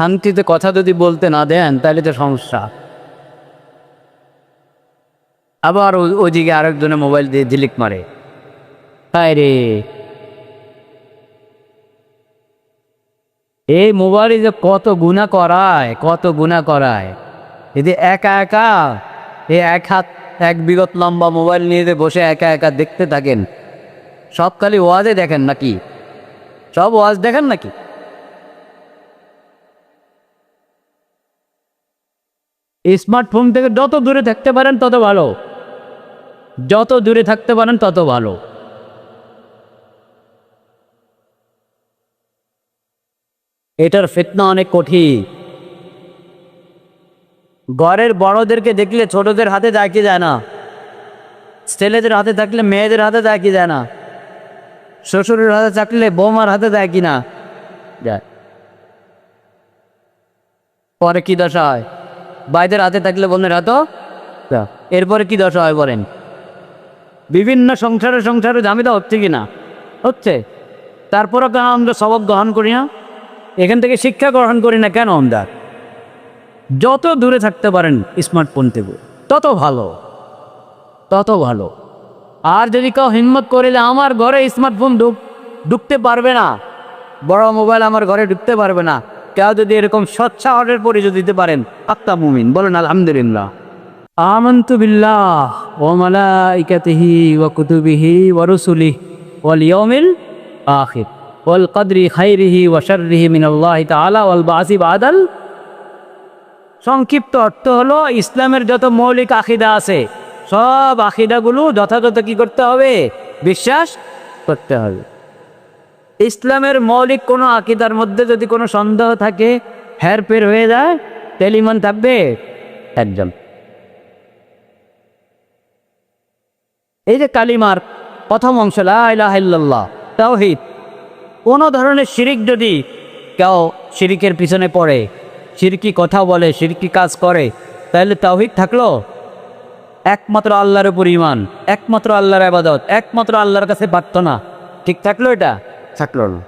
শান্তিতে কথা যদি বলতে না দেন, তাহলে তো সমস্যা। আবার ওইদিকে আরেকজনে মোবাইল দিয়ে ঝিলিক মারে। তাই রে। এই মোবাইলে যে কত গুণা করায়, কত গুণা করায়। যদি একা একা এই এক হাত, এক বিগত লম্বা মোবাইল নিয়ে বসে একা একা দেখতে থাকেন, সব খালি ওয়াজে দেখেন নাকি? সব ওয়াজ দেখেন নাকি? স্মার্টফোন থেকে যত দূরে থাকতে পারেন, তত ভালো। যত দূরে থাকতে পারেন, তত ভালো। এটার ফিতনা অনেক কঠিন। ঘরের বড়দেরকে দেখলে ছোটদের হাতে দেখি যায় না। ছেলেদের হাতে থাকলে মেয়েদের হাতে কি যায় না। শ্বশুরের হাতে থাকলে বৌমার হাতে দেখি না। যায়। পরে কি দশা হয়? বাইদের হাতে থাকলে বোনের হাতও। এরপরে কি দশা হয় বলেন? বিভিন্ন সংসারে সংসারে জামিতা হচ্ছে কি না? হচ্ছে। তারপরও কেন আমরা সবক গ্রহণ করি না? এখান থেকে শিক্ষা গ্রহণ করি না কেন আমরা? যত দূরে থাকতে পারেন স্মার্টফোন থেকে তত ভালো তত ভালো। আর যদি কেউ হিম্মত করিলে আমার ঘরে স্মার্টফোন ঢুক ঢুকতে পারবে না বড় মোবাইল আমার ঘরে ঢুকতে পারবে না কেউ যদি এরকম অর্ডার পরিচয় দিতে পারেন আক্তা মুমিন। বলেন, আলহামদুলিল্লাহ। আমন্তু বিল্লাহ ও মিনাল্লাহি বাদাল। সংক্ষিপ্ত অর্থ হলো, ইসলামের যত মৌলিক আখিদা আছে, সব আখিদাগুলো যথাযথ কি করতে হবে? বিশ্বাস করতে হবে। ইসলামের মৌলিক কোনো আকিদার মধ্যে যদি কোনো সন্দেহ থাকে, হেরফের হয়ে যায় তেলিমান থাকবে একজন। এই যে কালিমার প্রথম অংশ লাহ তাওহিদ, কোনো ধরনের শিরিক যদি কেউ শিরিকের পিছনে পড়ে, শিরকি কথা বলে, শিরকি কাজ করে, তাহলে তাওহিদ থাকল? একমাত্র আল্লাহর উপর ইমান, একমাত্র আল্লাহর আবাদত একমাত্র আল্লাহর কাছে প্রার্থনা, ঠিক থাকল এটা? থাকল না